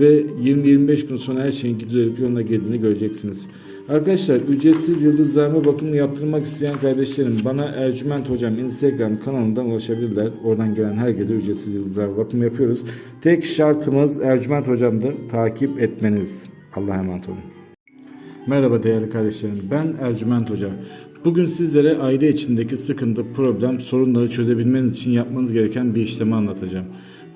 ve 20-25 gün sonra her şeyin düzelip yoluna girdiğini göreceksiniz. Arkadaşlar ücretsiz yıldızlarma bakımını yaptırmak isteyen kardeşlerim bana Ercüment Hocam Instagram kanalından ulaşabilirler. Oradan gelen herkese ücretsiz yıldızlarma bakımı yapıyoruz. Tek şartımız Ercüment Hocam'dır. Takip etmeniz. Allah'a emanet olun. Merhaba değerli kardeşlerim. Ben Ercüment Hoca. Bugün sizlere aile içindeki sıkıntı, problem, sorunları çözebilmeniz için yapmanız gereken bir işlemi anlatacağım.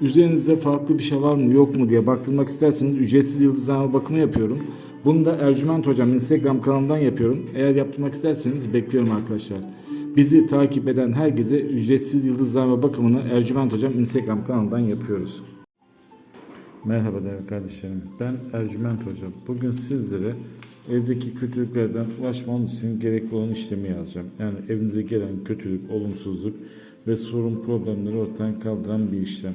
üzerinizde farklı bir şey var mı yok mu diye baktırmak isterseniz ücretsiz yıldızlama bakımı yapıyorum. Bunu da Ercüment Hocam Instagram kanalından yapıyorum. Eğer yaptırmak isterseniz bekliyorum arkadaşlar. Bizi takip eden herkese ücretsiz yıldızlama bakımını Ercüment Hocam Instagram kanalından yapıyoruz. Merhaba değerli kardeşlerim. Ben Ercüment Hoca. Bugün sizlere evdeki kötülüklerden ulaşmanız için gerekli olan işlemi yazacağım. Yani evinize gelen kötülük, olumsuzluk ve sorun problemleri ortadan kaldıran bir işlem.